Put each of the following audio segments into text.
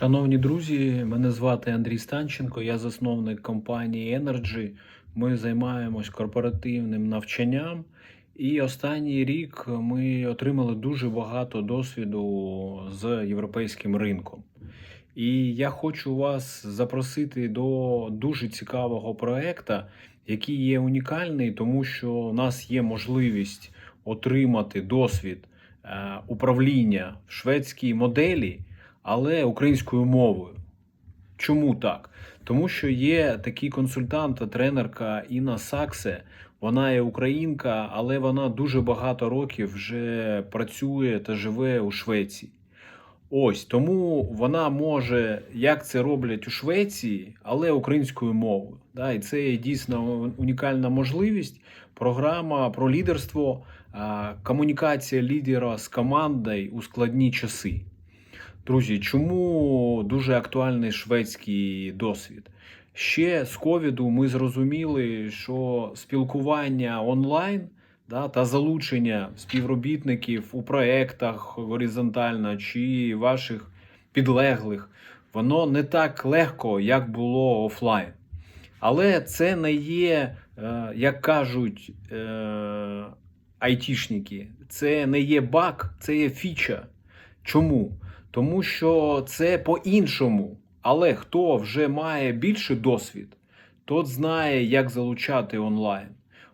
Шановні друзі, мене звати Андрій Станченко, я засновник компанії Energy. Ми займаємось корпоративним навчанням. І останній рік ми отримали дуже багато досвіду з європейським ринком. І я хочу вас запросити до дуже цікавого проекту, який є унікальний, тому що у нас є можливість отримати досвід е, управління в шведській моделі, але українською мовою. Чому так? Тому що є такий консультант та тренерка Інна Саксе. Вона є українка, але вона дуже багато років вже працює та живе у Швеції. Ось тому вона може, як це роблять у Швеції, але українською мовою. Да? І це є дійсно унікальна можливість. Програма про лідерство, комунікація лідера з командою у складні часи. Друзі, чому дуже актуальний шведський досвід? Ще з ковіду ми зрозуміли, що спілкування онлайн да, та залучення співробітників у проєктах горизонтально чи ваших підлеглих, воно не так легко, як було офлайн. Але це не є, е, як кажуть е, айтішники, це не є баг, це є фіча. Чому? Тому що це по-іншому. Але хто вже має більший досвід, тот знає, як залучати онлайн.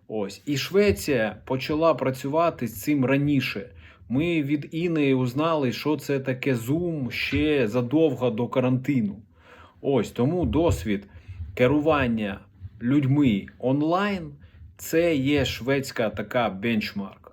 Ось і Швеція почала працювати з цим раніше. Ми від Іни узнали, що це таке Zoom ще задовго до карантину. Ось тому досвід керування людьми онлайн це є шведська така бенчмарк.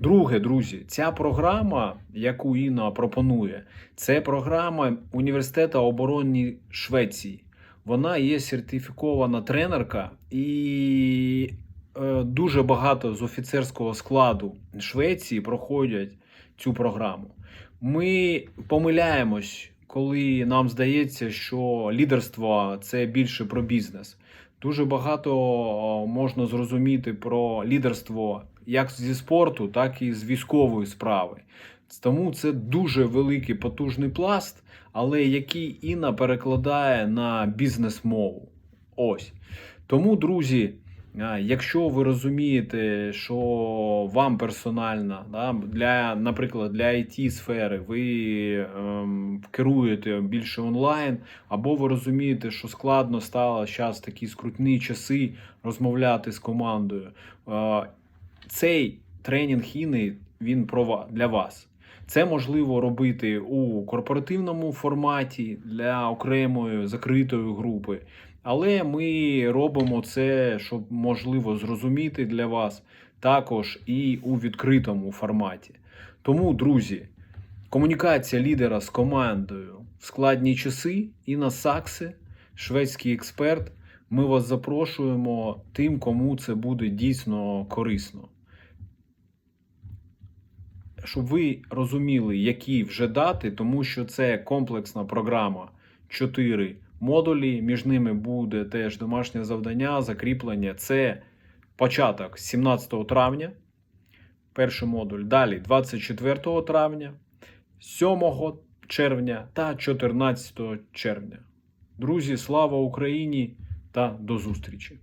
Друге, друзі, ця програма, яку Інна пропонує, це програма університету оборони Швеції. Вона є сертифікована тренерка і е, дуже багато з офіцерського складу Швеції проходять цю програму. Ми помиляємось, коли нам здається, що лідерство це більше про бізнес. Дуже багато можна зрозуміти про лідерство як зі спорту, так і з військової справи. Тому це дуже великий потужний пласт, але який Інна перекладає на бізнес-мову. Ось. Тому, друзі, якщо ви розумієте, що вам персонально, да, для, наприклад, для it сфери ви ем, керуєте більше онлайн, або ви розумієте, що складно стало зараз такі скрутні часи розмовляти з командою. Е, цей тренінг Іни він про для вас. Це можливо робити у корпоративному форматі для окремої закритої групи. Але ми робимо це, щоб можливо зрозуміти для вас також і у відкритому форматі. Тому, друзі, комунікація лідера з командою в складні часи і на Сакси, шведський експерт. Ми вас запрошуємо тим, кому це буде дійсно корисно. Щоб ви розуміли, які вже дати, тому що це комплексна програма 4 модулі. Між ними буде теж домашнє завдання, закріплення. Це початок 17 травня, перший модуль. Далі 24 травня, 7 червня та 14 червня. Друзі, слава Україні та до зустрічі!